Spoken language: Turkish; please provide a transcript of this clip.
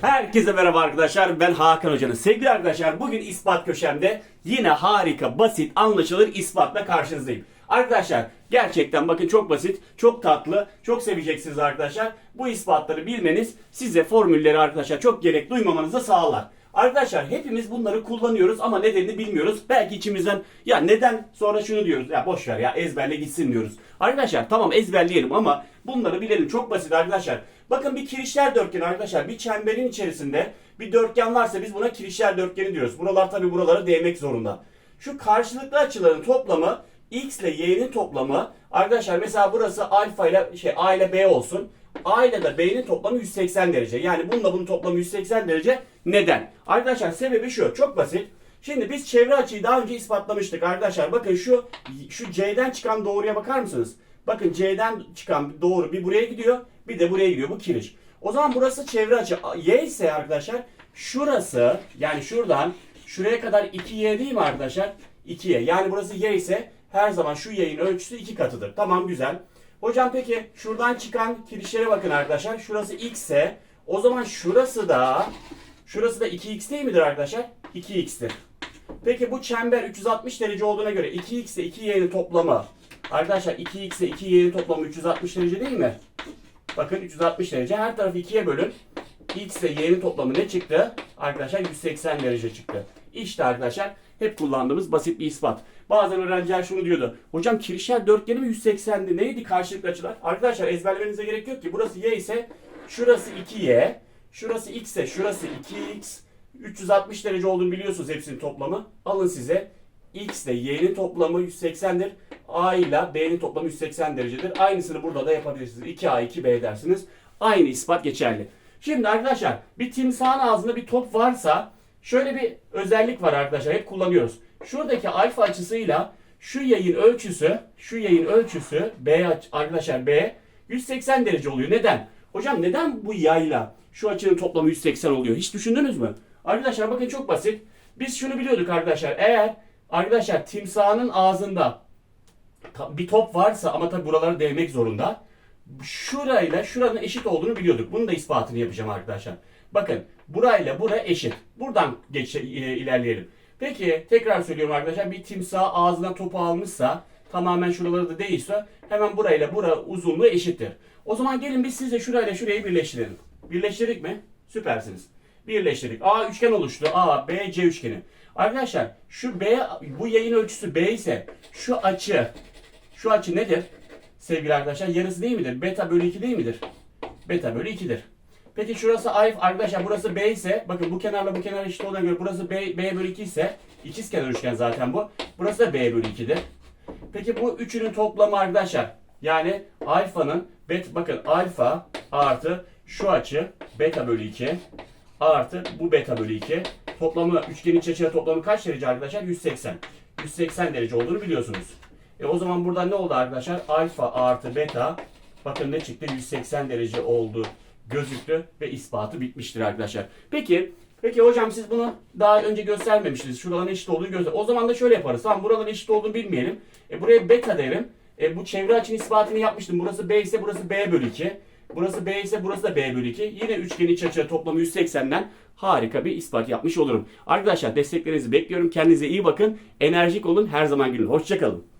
Herkese merhaba arkadaşlar. Ben Hakan Hoca'nın. Sevgili arkadaşlar bugün ispat köşemde yine harika, basit, anlaşılır ispatla karşınızdayım. Arkadaşlar gerçekten bakın çok basit, çok tatlı, çok seveceksiniz arkadaşlar. Bu ispatları bilmeniz size formülleri arkadaşlar çok gerek duymamanızı sağlar. Arkadaşlar hepimiz bunları kullanıyoruz ama nedenini bilmiyoruz. Belki içimizden ya neden sonra şunu diyoruz ya boş ya ezberle gitsin diyoruz. Arkadaşlar tamam ezberleyelim ama bunları bilelim çok basit arkadaşlar. Bakın bir kirişler dörtgeni arkadaşlar bir çemberin içerisinde bir dörtgen varsa biz buna kirişler dörtgeni diyoruz. Buralar tabi buralara değmek zorunda. Şu karşılıklı açıların toplamı x ile y'nin toplamı arkadaşlar mesela burası alfa ile şey a ile b olsun. A ile de B'nin toplamı 180 derece. Yani bununla bunun toplamı 180 derece. Neden? Arkadaşlar sebebi şu. Çok basit. Şimdi biz çevre açıyı daha önce ispatlamıştık arkadaşlar. Bakın şu şu C'den çıkan doğruya bakar mısınız? Bakın C'den çıkan doğru bir buraya gidiyor, bir de buraya gidiyor. Bu kiriş. O zaman burası çevre açı. Y ise arkadaşlar şurası yani şuradan şuraya kadar 2Y değil mi arkadaşlar? 2Y. Yani burası Y ise her zaman şu Y'nin ölçüsü 2 katıdır. Tamam güzel. Hocam peki şuradan çıkan kirişlere bakın arkadaşlar. Şurası x ise o zaman şurası da şurası da 2x değil midir arkadaşlar? 2x'tir. Peki bu çember 360 derece olduğuna göre 2x ile 2y'nin toplamı arkadaşlar 2x ile 2y'nin toplamı 360 derece değil mi? Bakın 360 derece. Her tarafı 2'ye bölün. X ile y'nin toplamı ne çıktı? Arkadaşlar 180 derece çıktı. İşte arkadaşlar hep kullandığımız basit bir ispat. Bazen öğrenciler şunu diyordu. Hocam kirişler dörtgeni mi 180'di? Neydi karşılıklı açılar? Arkadaşlar ezberlemenize gerek yok ki. Burası y ise şurası 2y. Şurası x ise şurası 2x. 360 derece olduğunu biliyorsunuz hepsinin toplamı. Alın size. X ile y'nin toplamı 180'dir. A ile B'nin toplamı 180 derecedir. Aynısını burada da yapabilirsiniz. 2A 2B dersiniz. Aynı ispat geçerli. Şimdi arkadaşlar bir timsahın ağzında bir top varsa şöyle bir özellik var arkadaşlar. Hep kullanıyoruz. Şuradaki alfa açısıyla şu yayın ölçüsü, şu yayın ölçüsü B arkadaşlar B 180 derece oluyor. Neden? Hocam neden bu yayla şu açının toplamı 180 oluyor? Hiç düşündünüz mü? Arkadaşlar bakın çok basit. Biz şunu biliyorduk arkadaşlar. Eğer arkadaşlar timsahın ağzında bir top varsa ama tabi buraları değmek zorunda. Şurayla şuranın eşit olduğunu biliyorduk. Bunun da ispatını yapacağım arkadaşlar. Bakın burayla bura eşit. Buradan geç, e, ilerleyelim. Peki tekrar söylüyorum arkadaşlar. Bir timsah ağzına topu almışsa tamamen şuraları da değilse hemen burayla bura uzunluğu eşittir. O zaman gelin biz sizle şurayla şurayı birleştirelim. Birleştirdik mi? Süpersiniz. Birleştirdik. A üçgen oluştu. A, B, C üçgeni. Arkadaşlar şu B bu yayın ölçüsü B ise şu açı şu açı nedir? Sevgili arkadaşlar yarısı değil midir? Beta bölü 2 değil midir? Beta bölü 2'dir. Peki şurası alfa arkadaşlar burası B ise bakın bu kenarla bu kenar eşit olduğuna göre burası B, B bölü 2 ise ikiz kenar üçgen zaten bu. Burası da B bölü 2'dir. Peki bu üçünün toplamı arkadaşlar yani alfanın bet bakın alfa artı şu açı beta bölü 2 artı bu beta bölü 2 toplamı üçgenin iç açıları toplamı kaç derece arkadaşlar? 180. 180 derece olduğunu biliyorsunuz. E o zaman burada ne oldu arkadaşlar? Alfa artı beta bakın ne çıktı? 180 derece oldu gözüktü ve ispatı bitmiştir arkadaşlar. Peki Peki hocam siz bunu daha önce göstermemiştiniz. Şuraların eşit olduğunu göster. O zaman da şöyle yaparız. Tamam buraların eşit olduğunu bilmeyelim. E buraya beta derim. E bu çevre açının ispatını yapmıştım. Burası B ise burası B bölü 2. Burası B ise burası da B bölü 2. Yine üçgenin iç açı toplamı 180'den harika bir ispat yapmış olurum. Arkadaşlar desteklerinizi bekliyorum. Kendinize iyi bakın. Enerjik olun. Her zaman gülün. Hoşçakalın.